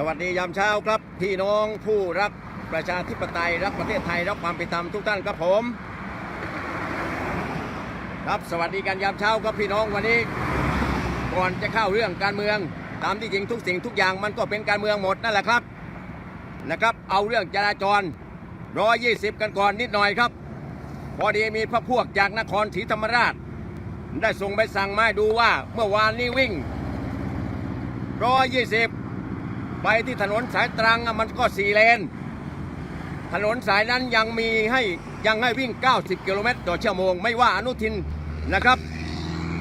สวัสดียามเช้าครับ พี่น้องผู้รักประชาธิปไตยรักประเทศไทยรักความเป็นธรรมทุกท่านครับผม ครับสวัสดีกันยามเช้าครับพี่น้องวันนี้ ก่อนจะเข้าเรื่องการเมือง ตามที่จริงทุกสิ่งทุกอย่างมันก็เป็นการเมืองหมดนั่นแหละครับนะครับ เอาเรื่องจราจร120 กันก่อนนิดหน่อยครับ พอดีมีพระพวกจากนครศรีธรรมราช ได้ส่งใบสั่งมาดูว่าเมื่อวานนี้วิ่ง120 ไปที่ถนนสายตรังมันก็สี่เลน ถนนสายนั้นยังมีให้ยังให้วิ่ง 90 กิโลเมตรต่อชั่วโมง ไม่ว่าอนุทินนะครับ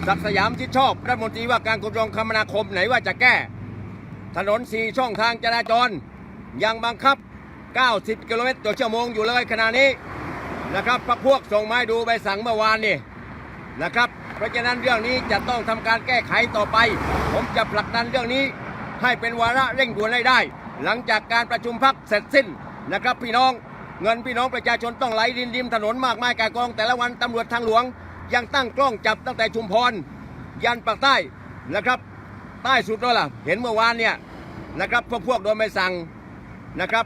ศักสยามที่ชอบรัฐมนตรีว่าการกระทรวงคมนาคมไหนว่าจะแก้ ถนนสี่ช่องทางจราจร ยังบังคับ 90 กิโลเมตรต่อชั่วโมงอยู่เลยขณะนี้นะครับพรรคพวกส่งไม้ดูใบสั่งเมื่อวานนี่นะครับ เพราะฉะนั้นเรื่องนี้จะต้องทำการแก้ไขต่อไป ผมจะผลักดันเรื่องนี้ ให้เป็นวาระเร่งด่วนให้ได้ หลังจากการประชุมพักเสร็จสิ้นนะครับพี่น้องเงินพี่น้องประชาชนต้องไหลรินริมถนนมากมายกายกองแต่ละวันตำรวจทางหลวง ยังตั้งกล้องจับตั้งแต่ชุมพร ยันปากใต้นะครับใต้สุดแล้วล่ะ เห็นเมื่อวานเนี่ยนะครับพวกพวกโดนไม่สั่งนะครับ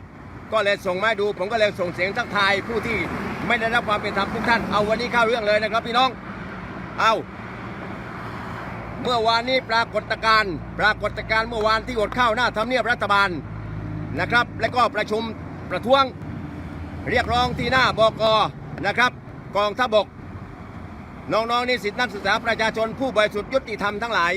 ก็เลยส่งมาดู ผมก็เลยส่งเสียงทักทายผู้ที่ไม่ได้รับความเป็นธรรมทุกท่านเอาวันนี้เข้าเรื่องเลยนะครับพี่น้องเอา เมื่อวานนี้ปรากฏการณ์ปรากฏการณ์เมื่อวานที่อดข้าวหน้าทำเนียบรัฐบาลนะครับ และก็ประชุมประท้วงเรียกร้องที่หน้าบกนะครับกองทัพบก น้องๆนิสิตนักศึกษาประชาชนผู้บริสุทธิ์ยุติธรรมทั้งหลาย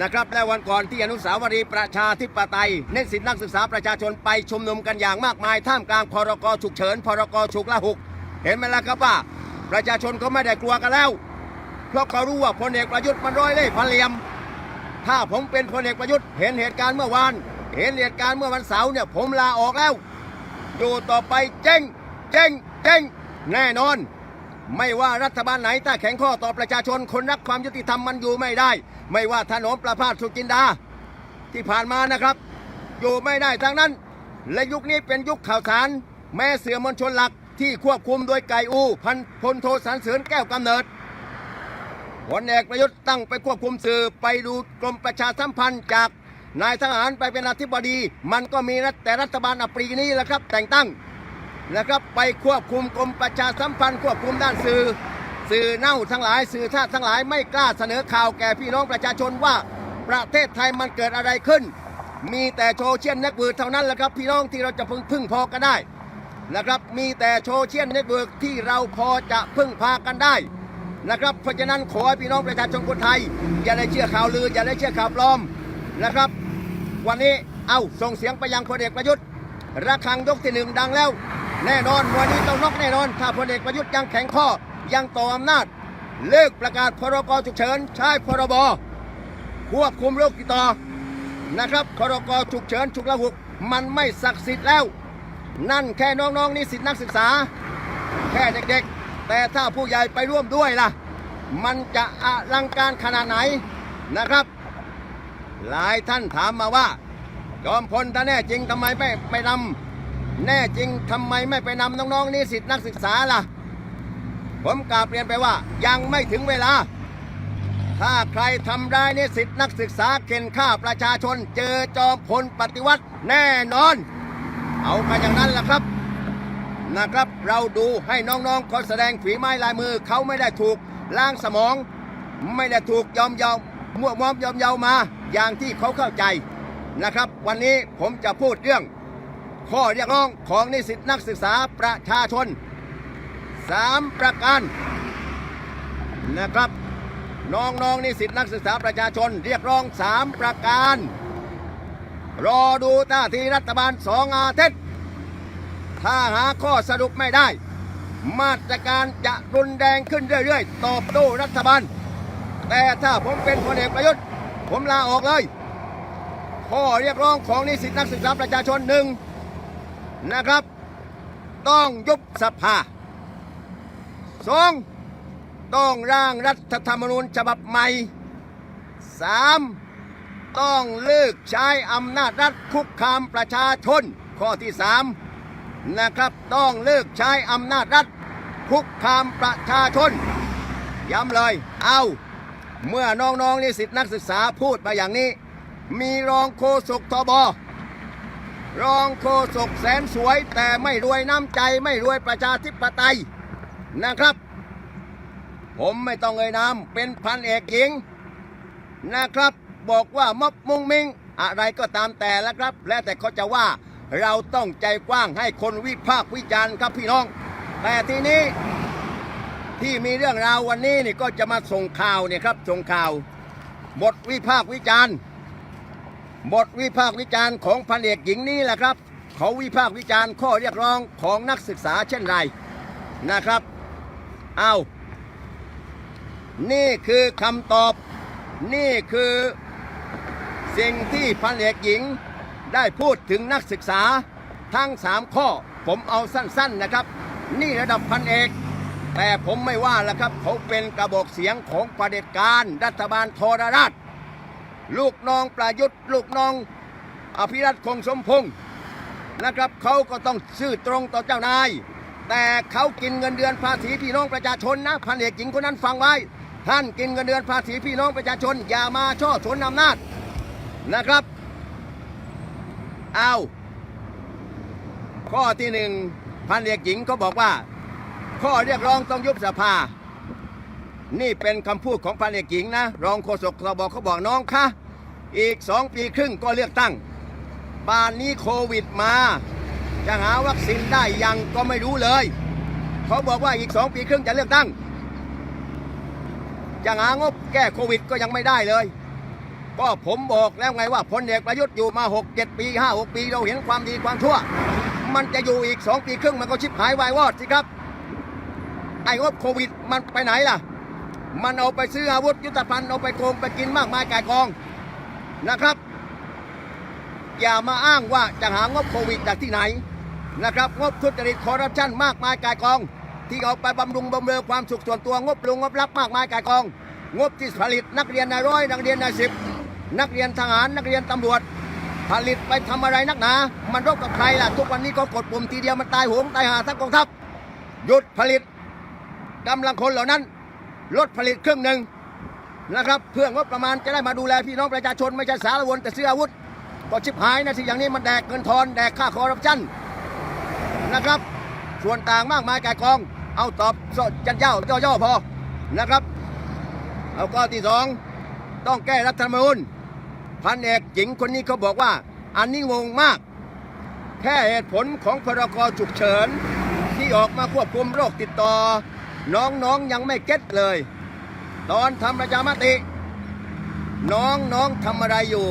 นะครับและวันก่อนที่อนุสาวรีย์ประชาธิปไตยเนิสิตนักศึกษาประชาชนไปชุมนุมกันอย่างมากมาย ท่ามกลางพรกฉุกเฉินพรกฉุกละหุก เห็นไหมล่ะครับว่า ประชาชนเขาไม่ได้กลัวกันแล้ว เพราะเขารู้ว่าพลเอกประยุทธ์มันร้อยเล่ห์พันเหลี่ยม ถ้าผมเป็นพลเอกประยุทธ์เห็นเหตุการณ์เมื่อวาน เห็นเหตุการณ์เมื่อวันเสาร์เนี่ยผมลาออกแล้ว อยู่ต่อไปเจ๊งเจ๊งเจ๊งแน่นอน ไม่ว่ารัฐบาลไหนถ้าแข็งข้อต่อประชาชนคนรักความยุติธรรมมันอยู่ไม่ได้ ไม่ว่าถนนประพาสสุจินดา ที่ผ่านมานะครับ อยู่ไม่ได้ทั้งนั้น และยุคนี้เป็นยุคข่าวสาร แม้เสือมวลชนหลักที่ควบคุมโดยไก่อู พันพลโทสันเสริญแก้วกำเนิด พลเอกประยุทธ์ตั้งไปควบคุมสื่อไปดูกรมประชาสัมพันธ์จากนายทหารไปเป็นอธิบดี มันก็มีรัฐแต่รัฐบาลอปรีนี้แหละครับ แต่งตั้งนะครับไปควบคุมกรมประชาสัมพันธ์ ควบคุมด้านสื่อ สื่อเน่าทั้งหลาย สื่อท่าทั้งหลายไม่กล้าเสนอข่าวแก่พี่น้องประชาชนว่าประเทศไทยมันเกิดอะไรขึ้น มีแต่โซเชียลเน็ตเวิร์กเท่านั้นแหละครับพี่น้องที่เราจะพึ่งพึ่งพอกันได้นะครับมีแต่โซเชียลเน็ตเวิร์กที่เราพอจะพึ่งพากันได้ นะครับ เพราะฉะนั้นขอให้พี่น้องประชาชนคนไทย อย่าได้เชื่อข่าวลือ อย่าได้เชื่อข่าวปลอมนะครับ วันนี้เอาส่งเสียงไปยังพลเอกประยุทธ์ระฆังยกที่หนึ่งดังแล้ว แน่นอนวันนี้ต้องนอกแน่นอน ถ้าพลเอกประยุทธ์ยังแข็งข้อยังต่ออำนาจ เลิกประกาศพรกฉุกเฉินใช้พรบควบคุมโรคติดต่อนะครับพรกฉุกเฉินฉุกละหุก มันไม่ศักดิ์สิทธิ์แล้ว นั่นแค่น้องๆนิสิตนักศึกษา แค่เด็กๆ แต่ถ้าผู้ใหญ่ไปร่วมด้วยล่ะ มันจะอลังการขนาดไหนนะครับ หลายท่านถามมาว่า จอมพลถ้าแน่จริงทำไมไม่ไปนำแน่จริงทำไมไม่ไปนำน้องๆนิสิตนักศึกษาล่ะ ผมกราบเรียนไปว่ายังไม่ถึงเวลา ถ้าใครทำร้ายนิสิตนักศึกษาเข็นฆ่าประชาชน เจอจอมพลปฏิวัติแน่นอน เอากันอย่างนั้นล่ะครับ นะครับ เราดูให้น้องๆเขาแสดงฝีไม้ลายมือเขาไม่ได้ถูกล้างสมอง ไม่ได้ถูกยอมยอมมั่วมอมยอมเยามาอย่างที่เขาเข้าใจนะครับ วันนี้ผมจะพูดเรื่อง ข้อเรียกร้องของนิสิตนักศึกษาประชาชนสามประการนะครับน้องๆนิสิตนักศึกษาประชาชน เรียกร้องสามประการ รอดูท่าทีรัฐบาลสองอาทิตย์ ถ้าหาข้อสรุปไม่ได้ มาตรการจะรุนแรงขึ้นเรื่อยๆ ตอบโต้รัฐบาล แต่ถ้าผมเป็นพลเอกประยุทธ์ ผมลาออกเลย ข้อเรียกร้องของนิสิตนักศึกษาประชาชนหนึ่งนะครับ ต้องยุบสภาสองต้องร่างรัฐธรรมนูญฉบับใหม่สามต้องเลิกใช้อำนาจรัฐคุกคามประชาชน ข้อที่สาม นะครับต้องเลิกใช้อำนาจรัฐคุกคามประชาชน ย้ำเลย เอาเมื่อน้องๆนิสิตนักศึกษาพูดมาอย่างนี้ มีรองโฆษกทบรองโฆษกแสนสวย แต่ไม่รวยน้ำใจไม่รวยประชาธิปไตยนะครับ ผมไม่ต้องเอ่ยนามเป็นพันเอกหญิงนะครับ บอกว่าม็อบมุงมิงอะไรก็ตามแต่แล้วครับ แล้วแต่เขาจะว่า เราต้องใจกว้างให้คนวิพากษ์วิจารณ์ครับพี่น้อง แต่ทีนี้ที่มีเรื่องราววันนี้นี่ก็จะมาส่งข่าวเนี่ยครับส่งข่าวบทวิพากษ์วิจารณ์บทวิพากษ์วิจารณ์ของพันเอกหญิงนี้แหละครับ เขาวิพากษ์วิจารณ์ข้อเรียกร้องของนักศึกษาเช่นไรนะครับ เอานี่คือคำตอบ นี่คือสิ่งที่พันเอกหญิง ได้พูดถึงนักศึกษาทั้งสามข้อผมเอาสั้นๆนะครับ นี่ระดับพันเอก แต่ผมไม่ว่าแล้วครับ เขาเป็นกระบอกเสียงของประเด็จการรัฐบาลทรราช ลูกน้องประยุทธ์ ลูกน้องอภิรัตคงสมพงศ์นะครับเขาก็ต้องซื่อตรงต่อเจ้านาย แต่เขากินเงินเดือนภาษีพี่น้องประชาชนนะพันเอกหญิงคนนั้นฟังไว้ ท่านกินเงินเดือนภาษีพี่น้องประชาชน อย่ามาช่อชนอำนาจนะครับ อาข้อที่หนึ่งพันเอกหญิงเขาบอกว่า ข้อเรียกร้องต้องยุบสภา นี่เป็นคำพูดของพันเอกหญิงนะรองโฆษกสบเขาบอกน้องคะอีกสองปีครึ่งก็เลือกตั้งป่านนี้โควิดมา จะหาวัคซีนได้ยังก็ไม่รู้เลย เขาบอกว่าอีกสองปีครึ่งจะเลือกตั้งจะหางบแก้โควิดก็ยังไม่ได้เลย ก็ผมบอกแล้วไงว่าพลเอกประยุทธ์อยู่มา 6 7 ปี 5 6 ปีเราเห็นความดีความชั่ว มันจะอยู่อีก 2 ปีครึ่งมันก็ชิบหายวายวอดสิครับ ไอ้งบโควิดมันไปไหนล่ะ มันเอาไปซื้ออาวุธยุทธภัณฑ์เอาไปโกงไปกินมากมายกายกองนะครับ อย่ามาอ้างว่าจะหางบโควิดจากที่ไหนนะครับงบทุจริตคอร์รัปชันมากมายกายกอง ที่เอาไปบำรุงบำเรอความสุขส่วนตัวงบลงงบรับมากมายกายกอง งบที่ผลิตนักเรียนนายร้อยนักเรียนนายสิบ นักเรียนทหารนักเรียนตำรวจ ผลิตไปทำอะไรนักหนา มันรบกับใครล่ะ ทุกวันนี้ก็กดปุ่มทีเดียวมันตายโหงตายหาทั้งกองทัพ หยุดผลิตกำลังคนเหล่านั้น ลดผลิตครึ่งหนึ่งนะครับ เพื่องบประมาณจะได้มาดูแลพี่น้องประชาชนไม่ใช่สารวนแต่ซื้ออาวุธ ก็ชิบหายนะสิอย่างนี้มันแดกเงินทอนแดกค่าคอร์รัปชันนะครับ ส่วนต่างมากมายแก่กอง เอาตอบยันเย่าย่อๆพอนะครับ เอาข้อที่สองต้องแก้รัฐธรรมนูญ พันเอกหญิงคนนี้เขาบอกว่า อันนี้งงมาก แค่เหตุผลของพรกฉุกเฉิน ที่ออกมาควบคุมโรคติดต่อ น้องๆยังไม่เก็ตเลย ตอนทำประชามติ น้องๆทำอะไรอยู่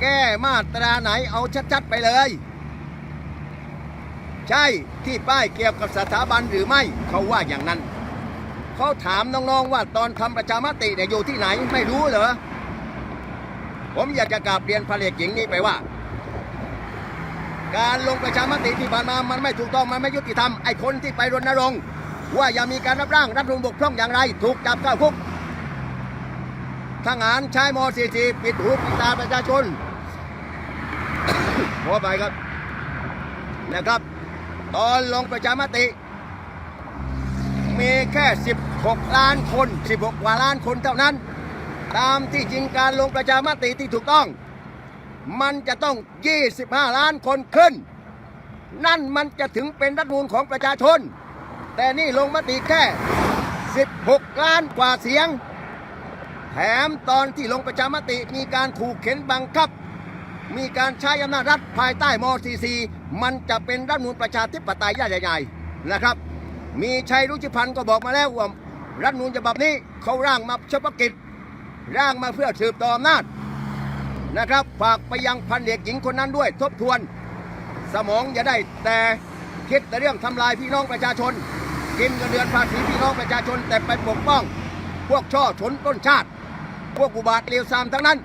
แก้มาตราไหนเอาชัดๆไปเลย ใช่ที่ป้ายเกี่ยวกับสถาบันหรือไม่เขาว่าอย่างนั้นเขาถามน้องๆว่าตอนทำประชามติเนี่ยอยู่ที่ไหนไม่รู้เหรอ ผมอยากจะกราบเรียนพระเอกหญิงนี้ไปว่า การลงประชามติที่ผ่านมามันไม่ถูกต้องมันไม่ยุติธรรมไอ้คนที่ไปรณรงค์ว่าอย่ามีการรับร่างรับรุงบกพร่องอย่างไร ถูกจับเข้าคุกทหารใช้ม .44 ปิดหูปิดตาประชาชนขอไปครับนะครับ ตอนลงประชามติ มีแค่ 16 ล้านคน 16 กว่าล้านคนเท่านั้น ตามที่จริงการลงประชามติที่ถูกต้อง มันจะต้อง 25 ล้านคนขึ้น นั่นมันจะถึงเป็นรัฐมนูลของประชาชน แต่นี่ลงมติแค่ 16 ล้านกว่าเสียง แถมตอนที่ลงประชามติมีการขู่เข็นบังคับ มีการใช้อำนาจรัฐภายใต้ม .44 มันจะเป็นรัฐมนูลประชาธิปไตยใหญ่ๆนะครับ มีชัยรุจิพันธ์ก็บอกมาแล้วว่ารัฐมนูลฉบับนี้เขาร่างมาเฉพาะกิจ ร่างมาเพื่อสืบต่ออำนาจนะครับฝากไปยังพันเอกหญิงคนนั้นด้วย ทบทวน สมองอย่าได้แต่คิดแต่เรื่องทำลายพี่น้องประชาชน กินเงินเดือนภาษีพี่น้องประชาชน แต่ไปปกป้อง พวกช่อชนต้นชาติ พวกอุบาทเลวทรามทั้งนั้น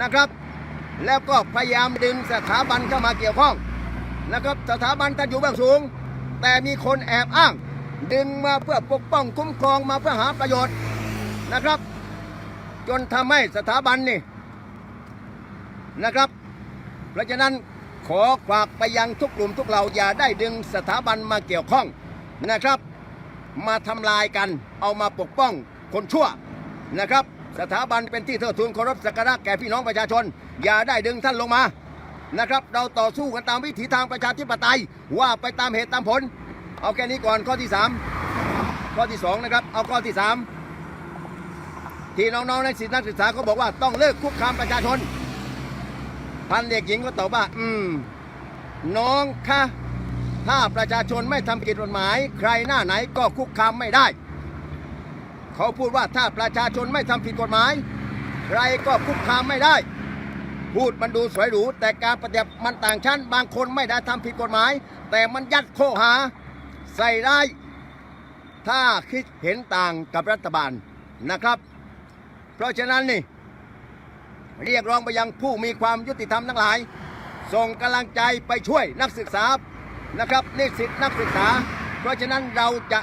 นะครับ แล้วก็พยายามดึงสถาบันเข้ามาเกี่ยวข้องนะครับสถาบันท่านอยู่เบื้องสูง แต่มีคนแอบอ้าง ดึงมาเพื่อปกป้องคุ้มครองมาเพื่อหาประโยชน์นะครับ จนทำให้สถาบันนี่นะครับ เพราะฉะนั้นขอฝากไปยังทุกกลุ่มทุกเหล่าอย่าได้ดึงสถาบันมาเกี่ยวข้องนะครับ มาทำลายกันเอามาปกป้องคนชั่วนะครับ สถาบันเป็นที่เทิดทูนเคารพสักการะแก่พี่น้องประชาชน อย่าได้ดึงท่านลงมานะครับ เราต่อสู้กันตามวิถีทางประชาธิปไตยว่าไปตามเหตุตามผล เอาแค่นี้ก่อนข้อที่ 3 ข้อที่ 2 นะครับ เอาข้อที่ 3 ที่น้องๆนักศึกษานักศึกษาเขาบอกว่าต้องเลิกคุกคามประชาชน พันเด็กหญิงก็ตอบว่า อืม น้องคะถ้าประชาชนไม่ทำผิดกฎหมาย ใครหน้าไหนก็คุกคามไม่ได้ เขาพูดว่าถ้าประชาชนไม่ทำผิดกฎหมาย ใครก็คุกคามไม่ได้ พูดมันดูสวยหรูแต่การปฏิบัติมันต่างชั้น บางคนไม่ได้ทำผิดกฎหมาย แต่มันยัดข้อหา ใส่ได้ ถ้าคิดเห็นต่างกับรัฐบาลนะครับ เพราะฉะนั้นนี่เรียกร้องไปยังผู้มีความยุติธรรมทั้งหลาย ส่งกำลังใจไปช่วยนักศึกษานะครับนิสิตนักศึกษา เพราะฉะนั้นเราจะ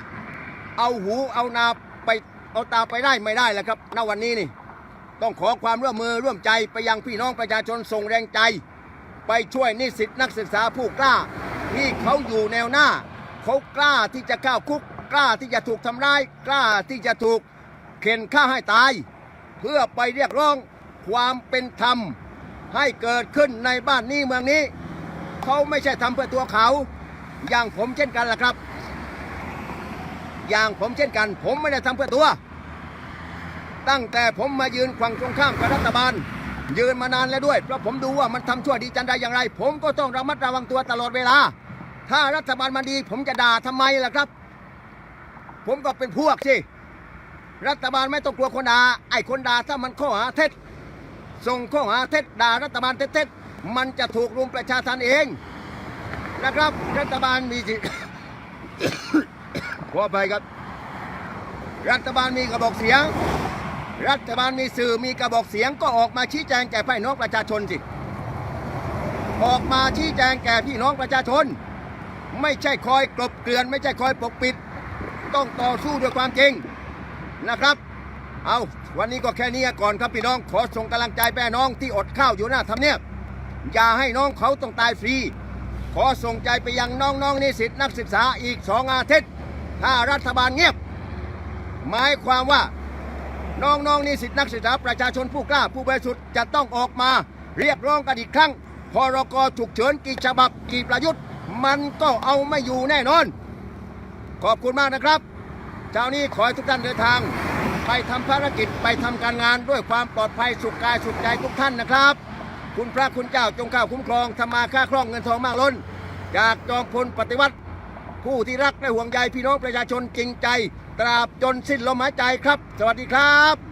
เอาหูเอานาไปเอาตาไปได้ไม่ได้แล้วครับณวันนี้นี่ต้องขอความร่วมมือร่วมใจไปยังพี่น้องประชาชนส่งแรงใจ ไปช่วยนิสิตนักศึกษาผู้กล้าที่เขาอยู่แนวหน้า เขากล้าที่จะเข้าคุก กล้าที่จะถูกทำร้าย กล้าที่จะถูกเข็นฆ่าให้ตาย เพื่อไปเรียกร้องความเป็นธรรม ให้เกิดขึ้นในบ้านนี้เมืองนี้ เขาไม่ใช่ทำเพื่อตัวเขา อย่างผมเช่นกันล่ะครับ อย่างผมเช่นกัน ผมไม่ได้ทำเพื่อตัว ตั้งแต่ผมมายืนฝั่งตรงข้ามกับรัฐบาล ยืนมานานแล้วด้วย เพราะผมดูว่ามันทำชั่วดีจันใดอย่างไร ผมก็ต้องระมัดระวังตัวตลอดเวลา ถ้ารัฐบาลมาดี ผมจะด่าทำไมล่ะครับ ผมก็เป็นพวกสิ รัฐบาลไม่ต้องกลัวคนด่าไอ้คนด่าถ้ามันข้อหาเท็จ ส่งข้อหาเท็จด่ารัฐบาลเท็จๆมันจะถูกรุมประชาทันเองนะครับ รัฐบาลมีสิขออภัยครับ รัฐบาลมีกระบอกเสียง รัฐบาลมีสื่อมีกระบอกเสียงก็ออกมาชี้แจงแก่พี่น้องประชาชนสิออกมาชี้แจงแก่พี่น้องประชาชน ไม่ใช่คอยกลบเกลื่อน ไม่ใช่คอยปกปิด ต้องต่อสู้ด้วยความจริง นะครับ เอาวันนี้ก็แค่นี้ก่อนครับพี่น้อง ขอส่งกำลังใจแม่น้องที่อดข้าวอยู่หน้าทำเนียบอย่าให้น้องเขาต้องตายฟรี ขอส่งใจไปยังน้องๆนิสิตนักศึกษาอีกสองอาทิตย์ ถ้ารัฐบาลเงียบ หมายความว่าน้องๆนิสิตนักศึกษาประชาชนผู้กล้าผู้บริสุทธิ์จะต้องออกมา เรียกร้องกันอีกครั้ง พรกฉุกเฉินกี่ฉบับกี่ประยุทธ์ มันก็เอาไม่อยู่แน่นอน ขอบคุณมากนะครับ เช้านี้ขอให้ทุกท่านเดินทาง ไปทำภารกิจไปทำการงานด้วยความปลอดภัยสุขกายสุขใจทุกท่านนะครับ คุณพระคุณเจ้าจงข้าวคุ้มครองทำมาค่าคล่องเงินทองมากล้น จากจอมพลปฏิวัติ ผู้ที่รักและห่วงใยพี่น้องประชาชนจริงใจ ตราบจนสิ้นลมหายใจครับ สวัสดีครับ